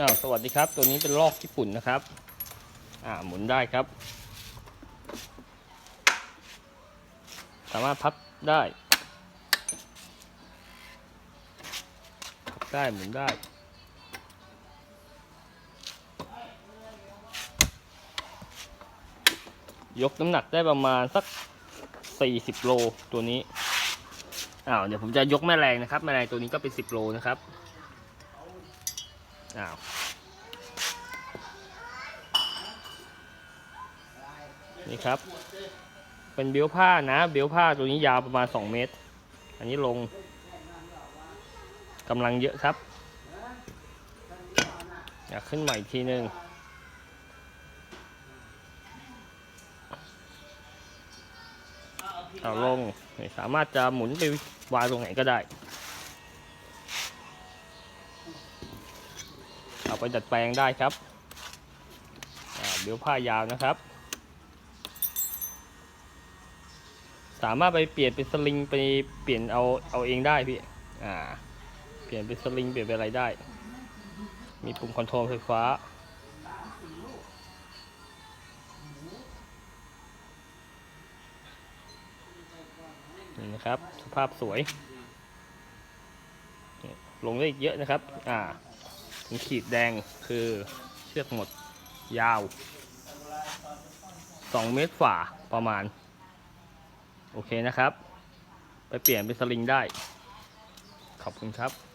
อ้าวสวัสดีครับ ตัวนี้เป็นลอกญี่ปุ่นนะครับ อ่าหมุนได้ครับ สามารถพับได้พับได้หมุนได้ยกน้ำหนักได้ประมาณสัก 40 โลตัวนี้ อ้าว เดี๋ยวผมจะยกแม่แรงนะครับ แม่แรงตัวนี้ก็เป็น 10 โลนะครับ อ้าวนี่ครับ เป็นเบลผ้านะ เบลผ้าตัวนี้ยาวประมาณ 2 เมตร อันนี้ลงกำลังเยอะครับ อยากขึ้นใหม่ทีหนึ่งเอาลง สามารถจะหมุนไปวางตรงไหนก็ได้ เอา ไปดัดแปลงได้ครับอ่าเบลผ้ายาวนะครับ สามารถไปเปลี่ยนเป็นสลิงไปเปลี่ยนเอาเอาเองได้พี่อ่าเปลี่ยนเป็นสลิงเปลี่ยนเป็นอะไรได้ มีปุ่มคอนโทรลไฟฟ้านี่นะครับสภาพสวย ลงได้อีกเยอะนะครับ อ่า ขีดแดงคือเชือกหมดยาว 2 เมตรฝ่าประมาณ โอเคนะครับ ไปเปลี่ยนเป็นสลิงได้ ขอบคุณครับ